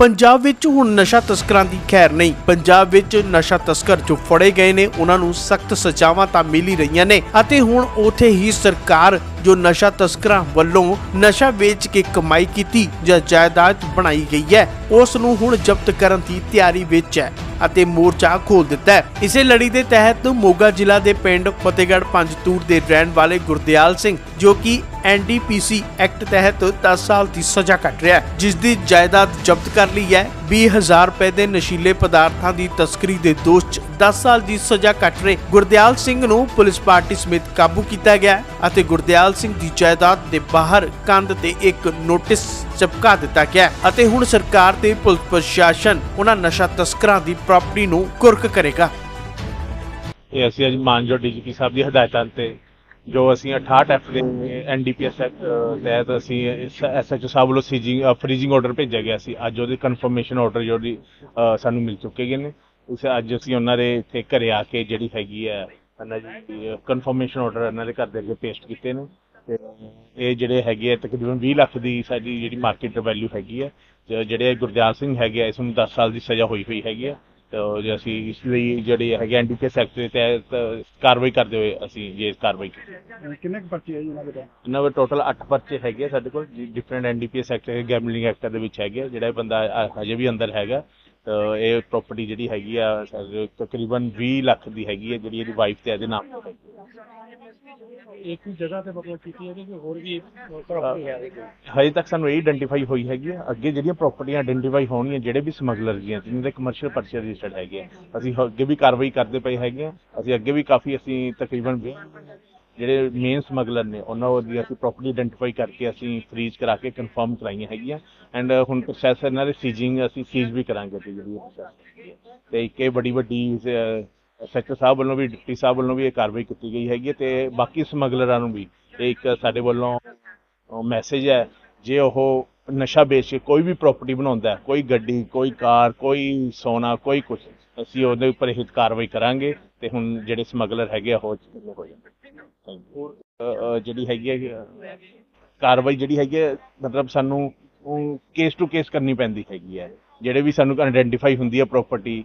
ਪੰਜਾਬ ਵਿੱਚ ਹੁਣ ਨਸ਼ਾ ਤਸਕਰਾਂ ਦੀ ਖੈਰ ਨਹੀਂ। ਪੰਜਾਬ ਵਿੱਚ ਨਸ਼ਾ ਤਸਕਰ ਜੋ ਫੜੇ ਗਏ ਨੇ, ਉਹਨਾਂ ਨੂੰ ਸਖਤ ਸਜ਼ਾਵਾਂ ਤਾਂ ਮਿਲ ਹੀ ਰਹੀਆਂ ਨੇ ਅਤੇ ਹੁਣ ਉਥੇ ਹੀ ਸਰਕਾਰ ਜੋ ਨਸ਼ਾ ਤਸਕਰਾਂ ਵੱਲੋਂ ਨਸ਼ਾ ਵੇਚ ਕੇ ਕਮਾਈ ਕੀਤੀ ਜਾਂ ਜਾਇਦਾਦ ਬਣਾਈ ਗਈ ਹੈ, ਉਸ ਨੂੰ ਹੁਣ ਜ਼ਬਤ ਕਰਨ ਦੀ ਤਿਆਰੀ ਵਿੱਚ ਹੈ ਅਤੇ ਮੋਰਚਾ ਖੋਲ ਦਿੱਤਾ ਹੈ। ਇਸੇ ਲੜੀ ਦੇ ਤਹਿਤ ਮੋਗਾ ਜ਼ਿਲ੍ਹਾ ਦੇ ਪਿੰਡ ਫਤਿਹਗੜ੍ਹ ਪੰਜਤੂਰ ਦੇ ਰਹਿਣ ਵਾਲੇ ਗੁਰਦਿਆਲ ਸਿੰਘ, ਜੋ ਕਿ ਐਨਡੀਪੀਸੀ ਐਕਟ ਤਹਿਤ 10 ਸਾਲ ਦੀ ਸਜ਼ਾ ਕੱਟ ਰਿਹਾ ਹੈ, ਜਿਸ ਦੀ ਜਾਇਦਾਦ ਜ਼ਬਤ ਕਰ ਲਈ ਹੈ। 20000 ਰੁਪਏ ਦੇ ਨਸ਼ੀਲੇ ਪਦਾਰਥਾਂ ਦੀ ਤਸਕਰੀ ਦੇ ਦੋਸ਼ 'ਚ 10 ਸਾਲ ਦੀ ਸਜ਼ਾ ਕੱਟ ਰਹੇ ਗੁਰਦਿਆਲ ਸਿੰਘ ਨੂੰ ਪੁਲਿਸ ਪਾਰਟੀ ਸਮੇਤ ਕਾਬੂ ਕੀਤਾ ਗਿਆ ਅਤੇ ਗੁਰਦਿਆਲ ਸਿੰਘ ਦੀ ਜਾਇਦਾਦ ਦੇ ਬਾਹਰ ਕੰਧ ਤੇ ਇੱਕ ਨੋਟਿਸ ਚਪਕਾ ਦਿੱਤਾ ਗਿਆ ਅਤੇ ਹੁਣ ਸਰਕਾਰ ਤੇ ਪੁਲਿਸ ਪ੍ਰਸ਼ਾਸਨ ਉਹਨਾਂ ਨਸ਼ਾ ਤਸਕਰਾਂ ਦੀ ਪ੍ਰਾਪਰਟੀ ਨੂੰ ਕੁਰਕ ਕਰੇਗਾ। ਇਹ ਅਸੀਂ ਅੱਜ ਮਾਨਜੋ ਡੀਜੀਪੀ ਸਾਹਿਬ ਦੀ ਹਦਾਇਤਾਂ ਤੇ ਜੋ ਅਸੀਂ 68 ਐਫ ਦੇ ਐਨਡੀਪੀਐਸ ਐਕਟ ਤਹਿਤ ਅਸੀਂ ਐਸਐਚਓ ਸਾਹਿਬ ਵੱਲੋਂ ਸੀਜਿੰਗ ਫਰੀਜ਼ਿੰਗ ਆਰਡਰ ਭੇਜਿਆ ਗਿਆ ਸੀ। ਅੱਜ ਉਹਦੇ ਕਨਫਰਮੇਸ਼ਨ ਆਰਡਰ ਜਿਹੜੀ ਸਾਨੂੰ ਮਿਲ ਚੁੱਕੇ ਗਏ ਨੇ। ਉਸ ਅੱਜ ਅਸੀਂ ਉਹਨਾਂ ਦੇ ਇੱਥੇ ਘਰੇ ਆ ਕੇ ਜਿਹੜੀ ਹੈਗੀ ਹੈ ਇਹਨਾਂ ਦੀ ਕਨਫਰਮੇਸ਼ਨ ਆਰਡਰ ਇਹਨਾਂ ਦੇ ਘਰ ਦੇ ਅੱਗੇ ਪੇਸਟ ਕੀਤੇ ਨੇ ਤੇ ਇਹ ਜਿਹੜੇ ਹੈਗੇ ਆ ਤਕਰੀਬਨ 20 ਲੱਖ ਦੀ ਸਾਡੀ ਜਿਹੜੀ ਮਾਰਕੀਟ ਵੈਲਿਊ ਹੈਗੀ ਹੈ ਤੇ ਜਿਹੜੇ ਗੁਰਦਿਆਲ ਸਿੰਘ ਹੈਗੇ ਆ ਇਸ ਨੂੰ 10 ਸਾਲ ਦੀ ਸਜ਼ਾ ਹੋਈ ਹੋਈ ਹੈਗੀ ਹੈ ਤੇ ਜੇ ਅਸੀਂ ਇਸ ਲਈ ਜਿਹੜੇ ਹੈਗੇ ਐਕਟ ਦੇ ਤਹਿਤ ਕਾਰਵਾਈ ਕਰਦੇ ਹੋਏ ਅਸੀਂ ਇਹ ਕਾਰਵਾਈ ਕੀਤੀ ਕਿੰਨੇ ਪਰਚੇ ਆ ਜੀ ਦੇ ਇਹਨਾਂ ਦੇ ਟੋਟਲ 8 ਪਰਚੇ ਹੈਗੇ ਸਾਡੇ ਕੋਲ ਡਿਫਰੈਂਟ ਐਨਡੀਪੀਐਸ ਐਕਟ ਹੈ ਗੈਮਲਿੰਗ ਐਕਟ ਦੇ ਵਿੱਚ ਹੈਗੇ। ਜਿਹੜਾ ਬੰਦਾ ਹਜੇ ਵੀ ਅੰਦਰ ਹੈਗਾ ਇਹ ਪ੍ਰਾਪਰਟੀ ਜਿਹੜੀ ਹੈਗੀ ਆ ਤਕਰੀਬਨ 20 ਲੱਖ ਦੀ ਹੈਗੀ ਹੈ ਜਿਹੜੀ ਇਹਦੀ ਵਾਈਫ ਤੇ ਇਹਦੇ ਨਾਮ ਤੇ ਇੱਕ ਹੀ ਜਗ੍ਹਾ ਤੇ ਮਤਲਬ ਕੀਤੀ ਹੈ ਕਿ ਹੋਰ ਵੀ ਪ੍ਰਾਪਰਟੀ ਹੈ ਹਜੇ ਤੱਕ ਸਾਨੂੰ ਇਹ ਆਇਡੈਂਟੀਫਾਈ ਹੋਈ ਹੈਗੀ ਆ। ਅੱਗੇ ਜਿਹੜੀਆਂ ਪ੍ਰਾਪਰਟੀਆਂ ਆਇਡੈਂਟੀਫਾਈ ਹੋਣਗੀਆਂ ਜਿਹੜੇ ਵੀ ਸਮਗਲਰ ਦੀਆਂ ਜਿਨ੍ਹਾਂ ਦੇ ਕਮਰਸ਼ੀਅਲ ਪਰਚੇ ਰਜਿਸਟਰਡ ਹੈਗੇ ਅਸੀਂ ਹ- ਅੱਗੇ ਵੀ ਕਾਰਵਾਈ ਕਰਦੇ ਪਏ ਹੈਗੇ ਆ। ਅਸੀਂ ਅੱਗੇ ਵੀ ਕਾਫੀ ਅਸੀਂ ਤਕਰੀਬਨ ਵੀਹ ਜਿਹੜੇ ਮੇਨ ਸਮਗਲਰ ਨੇ, ਉਹਨਾਂ ਦੀ ਅਸੀਂ ਪ੍ਰੋਪਰਲੀ ਆਇਡੈਂਟੀਫਾਈ ਕਰਕੇ ਅਸੀਂ ਫ੍ਰੀਜ਼ ਕਰਾ ਕੇ ਕਨਫਰਮ ਕਰਾਈਆਂ ਹੈਗੀਆਂ। ਐਂਡ ਹੁਣ ਪ੍ਰੋਸੈਸ ਇਹਨਾਂ ਦੇ ਸੀਜਿੰਗ ਅਸੀਂ ਸੀਜ਼ ਵੀ ਕਰਾਂਗੇ ਤੇ ਜਿਹੜੀ ਪ੍ਰੋਸੈਸ ਤੇ ਇੱਕ ਇਹ ਬੜੀ ਵੱਡੀ ਸੈਕਟਰ ਸਾਹਿਬ ਵੱਲੋਂ ਵੀ, ਡਿਪਟੀ ਸਾਹਿਬ ਵੱਲੋਂ ਵੀ ਇਹ ਕਾਰਵਾਈ ਕੀਤੀ ਗਈ ਹੈਗੀ ਹੈ ਤੇ ਬਾਕੀ ਸਮਗਲਰਾਂ ਨੂੰ ਵੀ। ਇਹ ਇੱਕ ਸਾਡੇ ਵੱਲੋਂ ਮੈਸੇਜ ਹੈ, ਜੇ ਉਹ ਨਸ਼ਾ ਵੇਚ ਕੇ ਕੋਈ ਵੀ ਪ੍ਰਾਪਰਟੀ ਬਣਾਉਂਦਾ, ਕੋਈ ਗੱਡੀ, ਕੋਈ ਕਾਰ, ਕੋਈ ਸੋਨਾ, ਕੋਈ ਕੁਝ ਅਸੀਂ ਉਹਦੇ ਉੱਪਰ ਹਿੱਤ ਕਾਰਵਾਈ ਕਰਾਂਗੇ ਤੇ ਹੁਣ ਜਿਹੜੇ ਸਮਗਲਰ ਹੈਗੇ ਆ, ਉਹ ਚੁੱਕੇ ਹੋ ਜਾਣਗੇ ਜਿਹੜੀ ਹੈਗੀ ਹੈ ਕਾਰਵਾਈ ਜਿਹੜੀ ਹੈਗੀ ਹੈ ਮਤਲਬ ਸਾਨੂੰ ਕੇਸ ਟੂ ਕੇਸ ਕਰਨੀ ਪੈਂਦੀ ਹੈਗੀ ਹੈ ਜਿਹੜੇ ਵੀ ਸਾਨੂੰ ਆਇਡੈਂਟੀਫਾਈ ਹੁੰਦੀ ਹੈ ਪ੍ਰਾਪਰਟੀ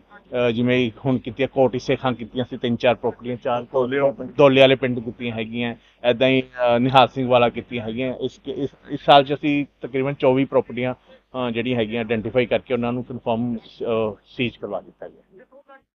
ਜਿਵੇਂ ਹੁਣ ਕੀਤੀਆਂ ਕੋਟ ਇਸੇ ਖਾਂ ਕੀਤੀਆਂ ਸੀ ਤਿੰਨ ਚਾਰ ਪ੍ਰਾਪਰਟੀਆਂ ਚਾਰ ਦੋਲੇ ਵਾਲੇ ਪਿੰਡ। ਕੀਤੀਆਂ ਹੈਗੀਆਂ ਐਦਾਂ ਹੀ ਨਿਹਾਲ ਸਿੰਘ ਵਾਲਾ ਕੀਤੀਆਂ ਹੈਗੀਆਂ। ਇਸ ਇਸ ਸਾਲ ਚ ਅਸੀਂ ਤਕਰੀਬਨ 24 ਪ੍ਰਾਪਰਟੀਆਂ ਜਿਹੜੀਆਂ ਹੈਗੀਆਂ ਆਇਡੈਂਟੀਫਾਈ ਕਰਕੇ ਉਹਨਾਂ ਨੂੰ ਕਨਫਰਮ ਸੀਜ਼ ਕਰਵਾ ਦਿੱਤਾ ਗਿਆ।